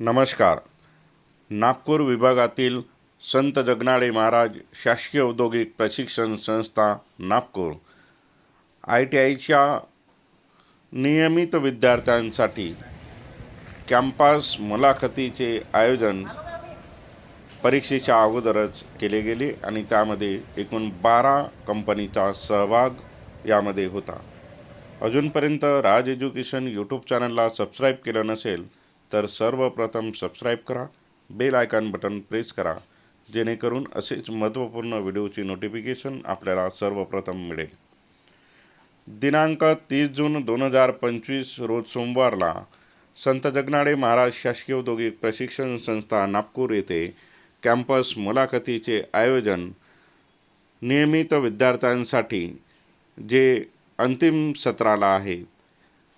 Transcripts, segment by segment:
नमस्कार. नागपूर विभागातील संत जगनाडे महाराज शासकीय औद्योगिक प्रशिक्षण संस्था नागपूर. आय टी आयच्या नियमित विद्यार्थ्यांसाठी कॅम्पस मुलाखतीचे आयोजन परीक्षेच्या अगोदरच केले गेले आणि त्यामध्ये एकूण बारा कंपनीचा सहभाग यामध्ये होता. अजूनपर्यंत राज एज्युकेशन यूट्यूब चॅनलला सबस्क्राईब केलं नसेल तर सर्वप्रथम सबस्क्राईब करा बेल आयकॉन बटन प्रेस करा जेणेकरून असेच महत्त्वपूर्ण व्हिडिओची नोटिफिकेशन आपल्याला सर्वप्रथम मिळेल. दिनांक तीस जून दोन हजार पंचवीस रोज सोमवारला संत जगनाडे महाराज शासकीय औद्योगिक प्रशिक्षण संस्था नागपूर येथे कॅम्पस मुलाखतीचे आयोजन नियमित विद्यार्थ्यांसाठी जे अंतिम सत्राला आहे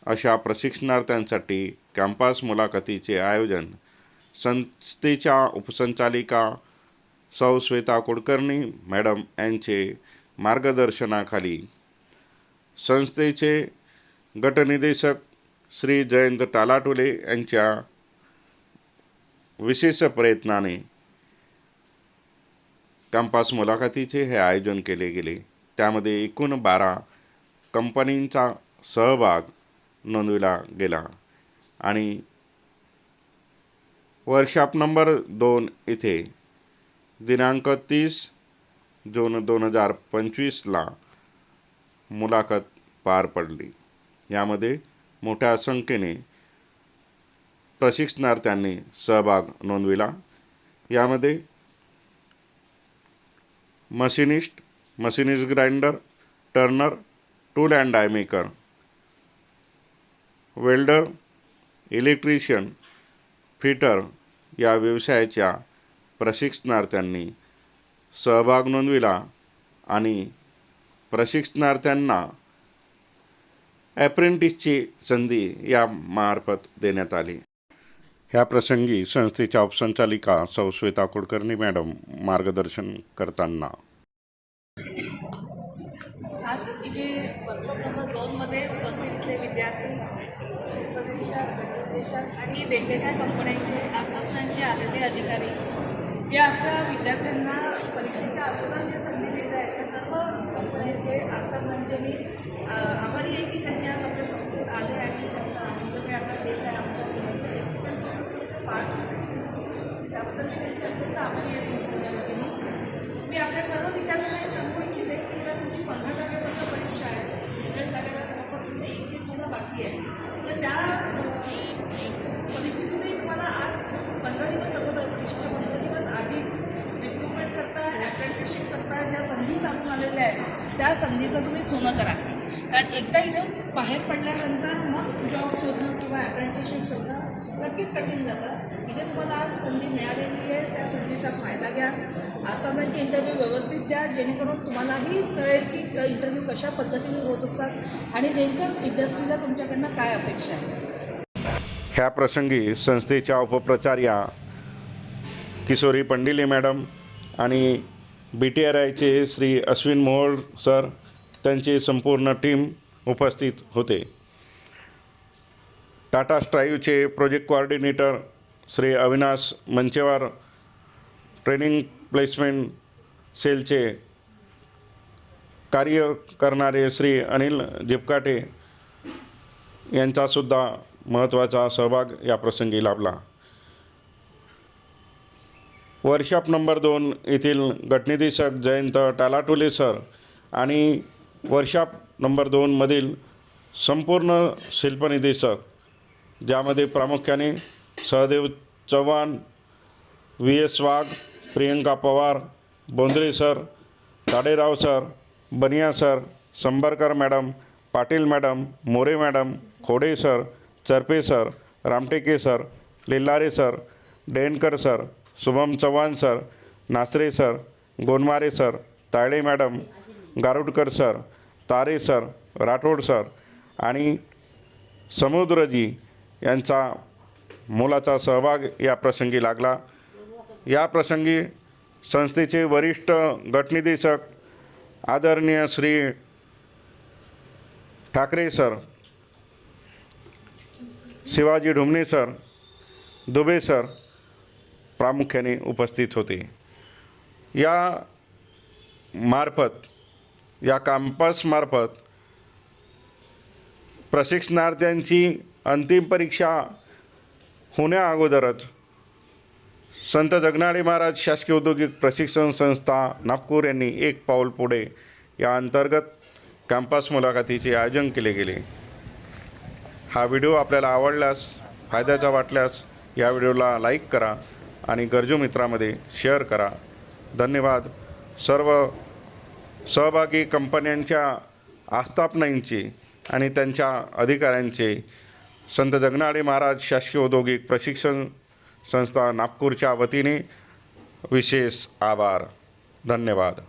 अशा प्रशिक्षणार्थ्यांसाठी कॅम्पस मुलाखतीचे आयोजन संस्थेच्या उपसंचालिका सौ श्वेता कुलकर्णी मॅडम यांचे मार्गदर्शनाखाली. संस्थेचे गटनिदेशक श्री जयंत टालाटोले यांच्या विशेष प्रयत्नाने कॅम्पस मुलाखतीचे हे आयोजन केले गेले. त्यामध्ये एकूण बारा कंपनींचा सहभाग नोंदविला गेला. आणि वर्कशॉप नंबर दोन इथे दिनांक तीस जून दोन हजार पंचवीसला मुलाखत पार पडली. यामध्ये मोठ्या संख्येने प्रशिक्षणार्थ्यांनी सहभाग नोंदविला. यामध्ये machinist machinist grinder turner tool and die maker welder electrician fitter या व्यवसायाच्या प्रशिक्षणार्थ्यांनी सहभाग नोंदविला आणि प्रशिक्षणार्थ्यांना ॲप्रेंटिसची संधी या मार्फत देण्यात आली. ह्या प्रसंगी संस्थेच्या उपसंचालिका सौ. श्वेता कुलकर्णी मॅडम मार्गदर्शन करताना. आज इथे दोनमध्ये उपस्थित विद्यार्थी आणि वेगवेगळ्या कंपन्यांचे आस्थापनांचे आलेले अधिकारी ते आपल्या विद्यार्थ्यांना परीक्षेच्या अगोदर जे संधी देत आहेत त्या सर्व कंपन्यांचे आस्थापनांचे मी आभारी आहे की त्यांनी आज आपल्या संस्थेत आले ते बाकी आहे. तर त्या परिस्थितीतही तुम्हाला आज पंधरा दिवस अगोदर परीक्षेच्या पंधरा दिवस आधीच रिक्रुटमेंट करता अप्रेंटिसशिप करता ज्या संधी चालून आलेल्या आहेत त्या संधीचं तुम्ही सोनं करा. कारण एकदा जॉब बाहेर पडल्यानंतर मग जॉब शोधणं किंवा अप्रेंटिसशिप शोधणं नक्कीच कठीण जातं. इथे तुम्हाला आज संधी मिळालेली आहे त्या संधीचा फायदा घ्या. आसामांचे इंटरव्ह्यू व्यवस्थित द्या जेणेकरून तुम्हालाही कळेल की इंटरव्ह्यू कशा पद्धतीने होत असतात आणि नेमकं इंडस्ट्रीला तुमच्याकडनं काय अपेक्षा आहे? ह्या प्रसंगी संस्थेच्या उपप्रचार्या किशोरी पंडिले मॅडम आणि बी टी आर आयचे श्री अश्विन मोहोळ सर त्यांची संपूर्ण टीम उपस्थित होते. Tata स्ट्राईव्हचे project coordinator Shri Avinash Manchewar training placement सेलचे कार्य करणारे श्री अनिल जिपकाटे यांचासुद्धा महत्त्वाचा सहभाग या प्रसंगी लाभला. वर्कशॉप नंबर दोन येथील गटनिदेशक जयंत टालाटुले सर आणि वर्कशॉप नंबर दोनमधील संपूर्ण शिल्पनिदेशक ज्यामध्ये प्रामुख्याने Sahadev Chavan V S Wagh Priyanka Pawar Bondre sir Taderao sir Baniya sir Sambarkar madam Patil madam More madam Khode sir Charpe sir Ramteke sir Lillare sir Denkar sir Shubham Chavan sir Nasare sir Gonmare sir Tayde madam Garudkar sir Tare sir Rathod sir आणि समुद्रजी यांचा मोलाचा सहभाग या प्रसंगी लागला. या प्रसंगी संस्थेचे वरिष्ठ गटनिदेशक आदरणीय Shri Thackeray sir Shivaji Dhumane sir Dubey sir प्रामुख्याने उपस्थित होते. या मार्फत या कॅम्पसमार्फत प्रशिक्षणार्थ्यांची अंतिम परीक्षा होण्या अगोदरच संत जगनाडे महाराज शासकीय औद्योगिक प्रशिक्षण संस्था नागपूर यांनी एक पाऊल पुढे या अंतर्गत कॅम्पस मुलाखतीचे आयोजन केले गेले. हा व्हिडिओ आपल्याला आवडल्यास फायद्याचा वाटल्यास या व्हिडिओला लाईक करा आणि गरजू मित्रामध्ये शेअर करा. धन्यवाद. सर्व सहभागी कंपन्यांच्या आस्थापनांचे आणि त्यांच्या अधिकाऱ्यांचे संत जगनाडे महाराज शासकीय औद्योगिक प्रशिक्षण संस्था नागपूरच्या वतीने विशेष आभार. धन्यवाद.